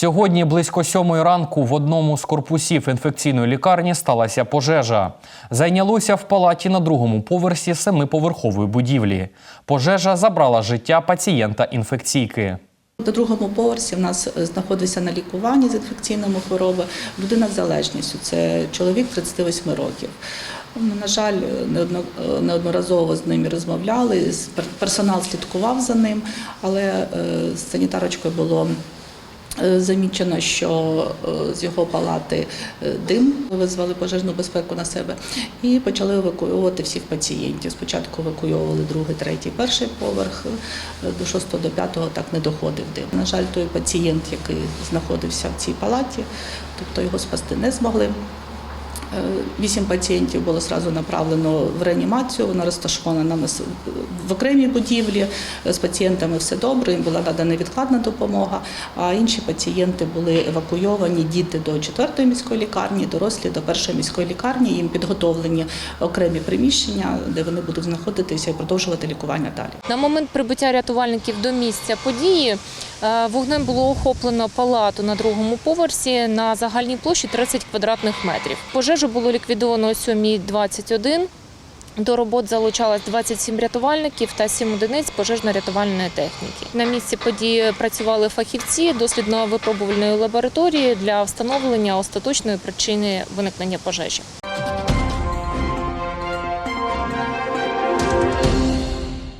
Сьогодні близько сьомої ранку в одному з корпусів інфекційної лікарні сталася пожежа. Зайнялося в палаті на другому поверсі семиповерхової будівлі. Пожежа забрала життя пацієнта інфекційки. На другому поверсі в нас знаходився на лікуванні з інфекційними хвороби людина з залежністю. Це чоловік 38 років. Ну, На жаль, неодно- неодноразово з ними розмовляли. Персонал слідкував за ним, але е, з санітарочкою було. Е, Замічено, що е, з його палати е, дим визвали пожежну безпеку на себе і почали евакуювати всіх пацієнтів. Спочатку евакуювали другий, третій, перший поверх, до шостого, до п'ятого так не доходив дим. На жаль, той пацієнт, який знаходився в цій палаті, тобто його спасти не змогли. Е, Вісім пацієнтів було сразу направлено в реанімацію. Вона розташована на нас в окремій будівлі. Е, З пацієнтами все добре, їм була надана невідкладна допомога. А інші пацієнти були евакуйовані, діти до четвертої міської лікарні, дорослі до першої міської лікарні. Їм підготовлені окремі приміщення, де вони будуть знаходитися і продовжувати лікування далі. На момент прибуття рятувальників до місця події вогнем було охоплено палату на другому поверсі на загальній площі 30 квадратних метрів. Пожежу було ліквідовано о 7.21. До робот залучалось 27 рятувальників та 7 одиниць пожежно-рятувальної техніки. На місці події працювали фахівці дослідно-випробувальної лабораторії для встановлення остаточної причини виникнення пожежі.